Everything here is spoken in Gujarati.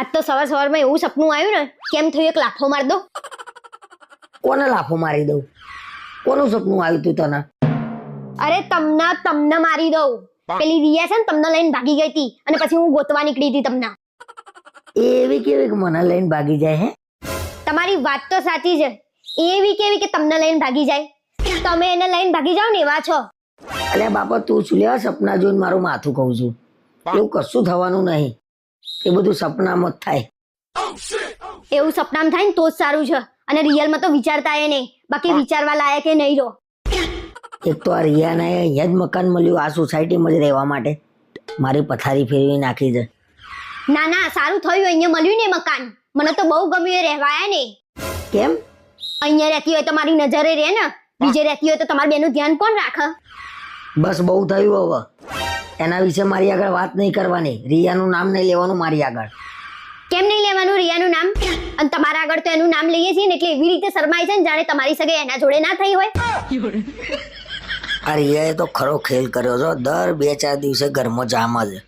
આજ તો સવાર સવારમાં એવું સપનું આવ્યું ને કેમ થયું એક લાફો માર દો કોને લાફો મારી દઉં? કોનું સપનું આવ્યું તું તને? અરે તમને તમને મારી દઉં. પેલી રિયા છે ને તમને લઈને ભાગી ગઈ હતી અને પછી હું ગોતવા નીકળી હતી તમને. એવી કેવી કે મને લઈને ભાગી જાય હે? તમારી વાત તો સાચી છે. એવી કેવી કે તમને લઈને ભાગી જાય? તમે એને લઈને ભાગી જાઓ ને એવા છો. અલ્યા બાપા તું શું લેવા સપના જોઈને મારું માથું કહું છું? એવું કશું થવાનું નહીં. એ બધું સપનામાં જ થાય. એવું સપનામાં થાય ને તો જ સારું છે. અને રિયલમાં તો વિચારતા એ નહીં. બાકી વિચારવા લાયક એ નહીં રહો. એક તો આ રિયાને અહીંયા જ મકાન મળ્યું આ સોસાયટીમાં જ રહેવા માટે. મારી પથારી ફેરવી નાખી છે. ના ના સારું થયું અહીંયા મળ્યું ને મકાન. મને તો બહુ ગમ્યું એ રહેવાયા ને. કેમ? અહીંયા રહેતી હોય તો મારી નજરે રહે ને. બીજે રહેતી હોય તો તમારી બેનું ધ્યાન કોણ રાખે? બસ બહુ થયું હવે. એના વિશે મારી આગળ વાત નહીં કરવાની. રિયાનું નામ નહીં લેવાનું મારી આગળ. કેમ નહીં લેવાનું? રિયાનું નામ? અને તમારા આગળ તો એનું નામ લઈએ છીએ ને એટલે એવી રીતે શરમાય છે ને જાણે તમારી સગે એના જોડે ના થઈ હોય. આ રિયાએ તો ખરો ખેલ કર્યો છો. દર બે ચાર દિવસે ઘરમાં જામ જ